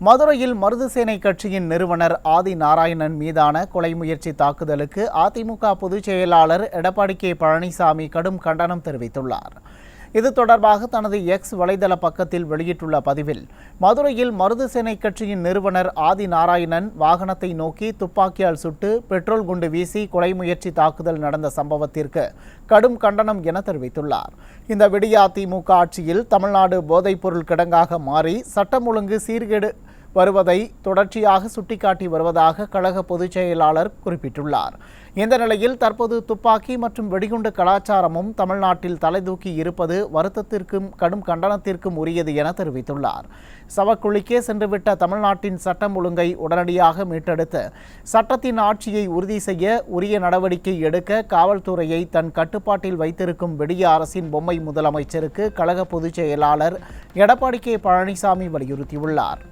மதுரையில் மருதுசேனை கட்சியின் நிறுவனர் ஆதி நாராயணன் மீதான கொலை முயற்சி தாக்குதலுக்கு அதிமுக பொதுச் செயலாளர் எடப்பாடி கே பழனிசாமி கடும் கண்டனம் தெரிவித்துள்ளார். இது தொடர்பாக தனது எக்ஸ் வலைதள பக்கத்தில் வெளியிட்டுள்ள பதிவில் மதுரையில் மருதுசேனை கட்சியின் நிறுவனர் ஆதி நாராயணன் வாகனத்தை நோக்கி துப்பாக்கியால் சுட்டு பெட்ரோல் குண்டு வீசி கொலை முயற்சி தாக்குதல் நடந்த சம்பவத்திற்கு கடும் கண்டனம் என தெரிவித்துள்ளார். இந்த விடிய அதிமுக ஆட்சியில் தமிழ்நாடு போதைப்பொருள் கிடங்காக மாறி சட்டம் ஒழுங்கு சீர்கேடு வருவதை தொடர்ச்சியாக சுட்டிக்காட்டி வருவதாக கழக பொதுச் செயலாளர் குறிப்பிட்டுள்ளார். இந்த நிலையில் தற்போது துப்பாக்கி மற்றும் வெடிகுண்டு கலாச்சாரமும் தமிழ்நாட்டில் தலைதூக்கி இருப்பது வருத்தத்திற்கும் கடும் கண்டனத்திற்கும் உரியது என தெரிவித்துள்ளார். சவக்குழிக்கே சென்றுவிட்ட தமிழ்நாட்டின் சட்டம் ஒழுங்கை உடனடியாக மீட்டெடுத்து சட்டத்தின் ஆட்சியை உறுதி செய்ய உரிய நடவடிக்கை எடுக்க காவல்துறையை தன் கட்டுப்பாட்டில் வைத்திருக்கும் வெடிய அரசின் பொம்மை முதலமைச்சருக்கு கழக பொதுச் செயலாளர் எடப்பாடி கே பழனிசாமி வலியுறுத்தியுள்ளார்.